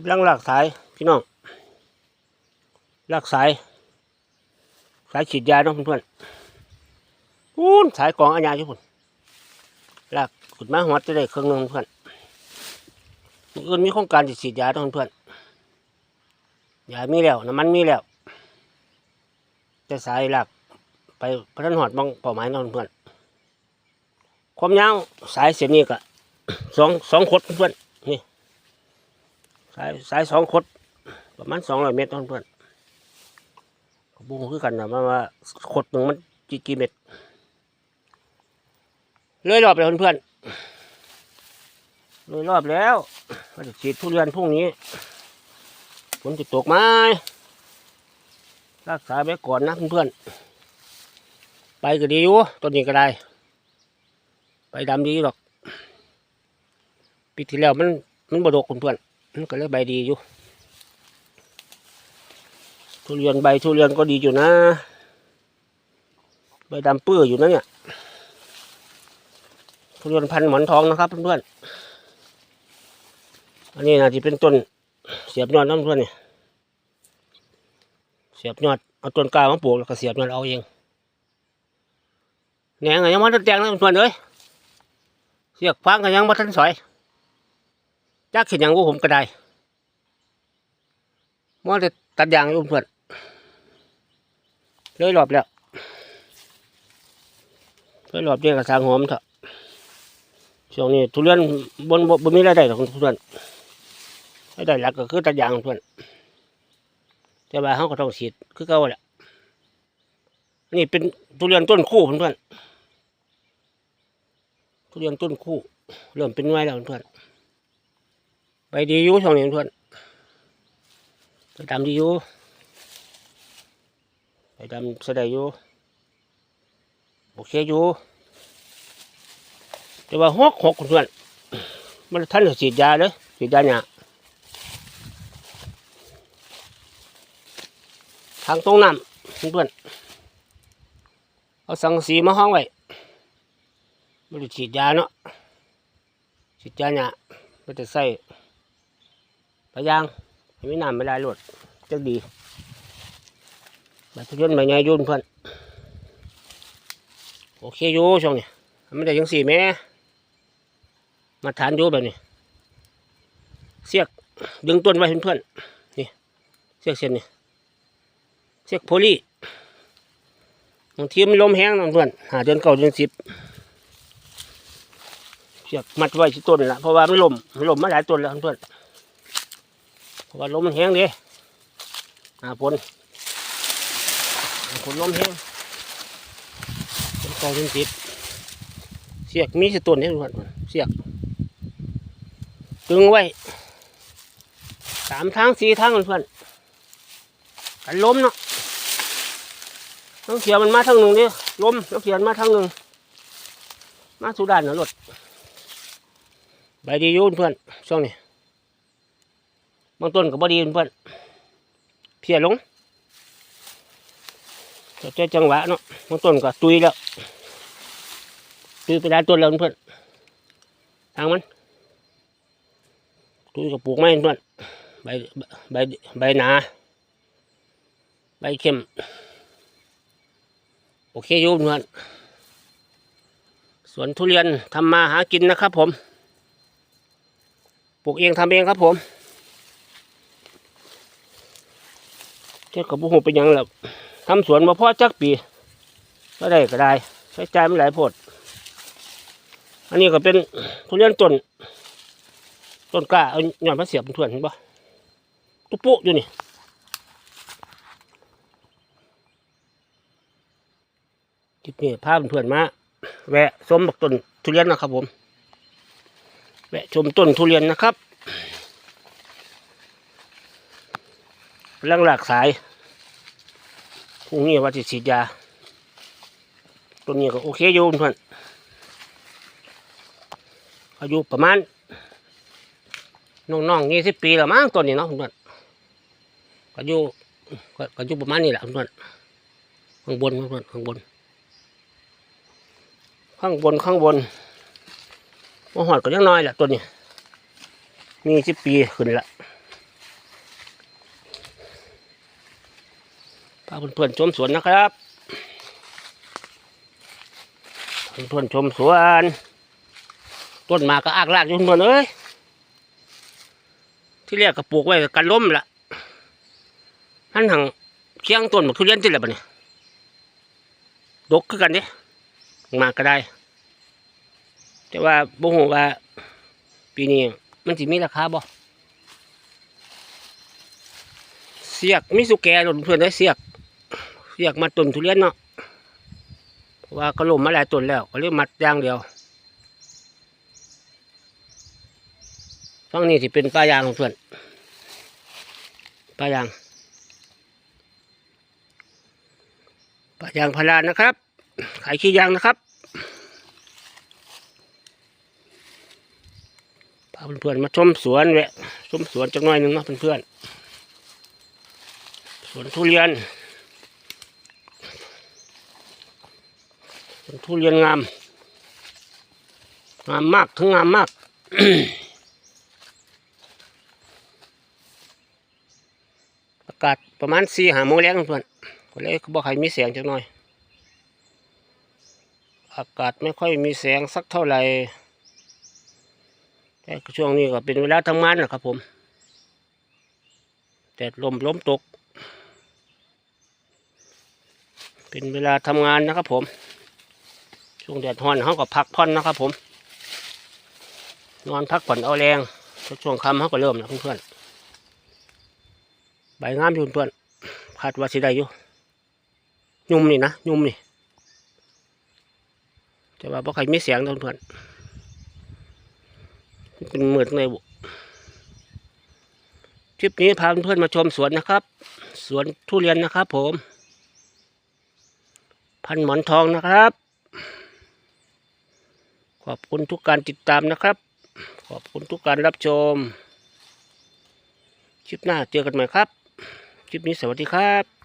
กำลังลากสายพี่น้องลากสาย สายฉีดยาเนาะเพื่อนๆพูนสายกองอาญาอยู่พุ่นลากขุดมาหัวจะได้เครื่องนึงเพื่อนมื้ออื่นมีโครงการจะฉีดยาเนาะเพื่อนยามีแล้วน้ำมันมีแล้วแต่สายลากไปพระท่านหอดมองเป้าหมายเนาะเพื่อนความยาวสายเส้นนี้ก็สองสองขดเพื่อนายสายสองขดประมาณสองร้อยเมตรต้นเพื่อนบุงคือกันนะมาว่าขดหนึ่งมันกี่กี่เมตรเลยรอบแล้วเพื่อนเลยรอบแล้วก็จะฉีดทุเรียนพรุ่งนี้ฝนจะตกไหมรักษาไว้ก่อนนะเพื่อนไปก็ดีอยู่ต้นนี้ก็ได้ ไปดำดีหรอกปีที่แล้วมันมันบดกเพื่อน มันก็เลยใบดีอยู่ ทุเรียนใบทุเรียนก็ดีอยู่นะ ใบดำเปื้ออยู่นะเนี่ย ทุเรียนพันหมอนทองนะครับเพื่อนๆ อันนี้นะที่เป็นต้นเสียบยอดน้ำเพื่อนเนี่ย เสียบยอดเอาต้นกล้ามาปลูกแล้วก็เสียบยอดเอาเองแหนงยังไมันแตงนะเพื่อนเอ้ยเสียกฟังก็ยังมาทันสอย จักเห็นอย่างว่าผมก็ได้มอจะตัดยางอยู่เพื่อนเลยรอบแล้วเลยรอบเดียวกับทางหอมเถอะช่วงนี้ทุเรียนบนบนไมีรายได้หรอกทุเรียนรายได้หลักก็คือตัดยางเพื่อนแต่ว่าเขาก็ต้องฉีดคือเก่าแหละนี่เป็นทุเรียนต้นคู่เพื่อนทุเรียนต้นคู่ เริ่มเป็นไม้แล้วเพื่อน ไปดีอยู่ช่องนี้เพื่อนไปดำดีอยู่ไปดำแสดงอยู่โอเคอยู่แต่ว่าหกหกเพื่อนมันท่านจะฉีดยาเลยฉีดยาเนี่ยทางตรงน้ำเพื่อนเอาสังสีมาห้องไว้ไม่ได้ฉีดยาเนาะฉีดยาเนี่ยก็จะใส่ ปลายางให้มีน้ำไม่ได้หลดจะดีใบทุเรียนใบใหญ่อยุ่นเพื่อนโอเคอยู่ช่วงนี้มันได้ยังสี่แม่มาทานอยู่แบบนี้ เสียกดึงต้นไว้เพื่อนๆนี่เสียกเส้นนี่เสียกโพลีบางทีมันลมแห้งนะเพื่อนหาเดือนเก่าเดือนสิบเสียกมัดไว้ที่ต้นละเพราะว่ามันลมมันลมมาหลายต้นแล้วเพื่อน เพราะว่าลมมันแห้งเดิหาฝนหาฝนลมแห้งเป็นกองเป็นติด เสียกมีสิต้นนี่ทุกคนเสียกตึงไว้สามทางสี่ทางเพื่อนกันล้มเนาะต้องเสียมันมาทางหนึ่งดิล้มต้องเสียมันมาทางหนึ่งมาสุดานนะรถใบดียุ่นเพื่อนช่วงนี้ บางต้นก็บ่ดีเพื่อนเพียลงแต่เจ้าจังหวะเนาะบางต้นก็ตุยแล้วตุยไปได้ต้นแล้วเพื่อนทางมันตุยกับปลูกไม้เพื่อนใบใบใบหนาใบเข้มโอเคอยู่เพื่อนสวนทุเรียนทำมาหากินนะครับผมปลูกเองทำเองครับผม เจ้ากับบุหูเป็นยังแล้วทำสวนมาพอจักปีก็ได้ก็ได้ใช้จ่ายมันหลายโพดอันนี้ก็เป็นทุเรียนต้นต้นกล้าเอาหย่อนมาเสียบมันทวนเห็นปะตุ๊ปุ๊อยู่นี่คลิปนี้พาเพื่อนมา แวะชมบักต้นทุเรียนนะครับผม แวะชมต้นทุเรียนนะครับ เรื่องหลากสายพรุ่งนี้ว่าจะฉีดยา ตัวนี้ก็โอเคอยู่เพื่อนอายุประมาณน้องๆยี่สิบปีล้วมั้งตัวนี้เนาะเพื่อนก็อยู่ก็อยู่ประมาณนี้แหละเพื่อนข้างบนเพื่อนข้างบน ข้างบนข้างบนว่าหอดก็ยังน้อยแหละตัวนี้ มีสิบปีขึ้นละ พาเพื่อนๆชมสวนนะครับ เพื่อนๆชมสวน ต้นหมาก็อากลากอยู่เพื่อนเอ้ยที่เรียกก็ปลูกไว้กันล้มละท่านหังเคียงต้นหมากทุเรียนที่ละบัดนี้ดกคือกันเด้หมากก็ได้ แต่ว่าบ่ฮู้ว่า ปีนี้มันสิมีราคาบ่เสียกมีสุแกหล่นเพื่อนได้เสียก เสียกมาต้นทุเรียนเนาะเพราะว่าก็ล้มมาหลายต้นแล้ว ก็เลยมัดอย่างเดียวฝั่งนี้สิเป็นปลายางของเพื่อนปลายางปลายางพารานะครับ ขายขี้ยางนะครับพาเพื่อนๆมาชมสวนแวะชมสวนจักหน่อยหนึ่งเนาะเพื่อนๆสวนทุเรียน สวนทุเรียนงาม งามมากถึงงามมากอากาศประมาณสี่หาโมงแรงเพื่อนก็เลยบอกให้มีแสงจักหน่อย อากาศไม่ค่อยมีแสงสักเท่าไหร่แต่ช่วงนี้ก็เป็นเวลาทำงานนะครับผมแดดลมล้มตก เป็นเวลาทำงานนะครับผม ช่วงแดดฮ้อนเขาก็พักผ่อนนะครับผม นอนพักผ่อนเอาแรงช่วงค่ำเขาก็เริ่มนะเพื่อนๆใบงามอยู่เพื่อนคาดว่าสิได้อยู่ยุ่มนี่นะยุ่มนี่แต่ว่าพอใครไม่เสียงเพื่อนๆเป็นเหมือนในบุคลิปนี้พาเพื่อนมาชมสวนนะครับ สวนทุเรียนนะครับผม พันหมอนทองนะครับ ขอบคุณทุกการติดตามนะครับ ขอบคุณทุกการรับชม คลิปหน้าเจอกันใหม่ครับ คลิปนี้สวัสดีครับ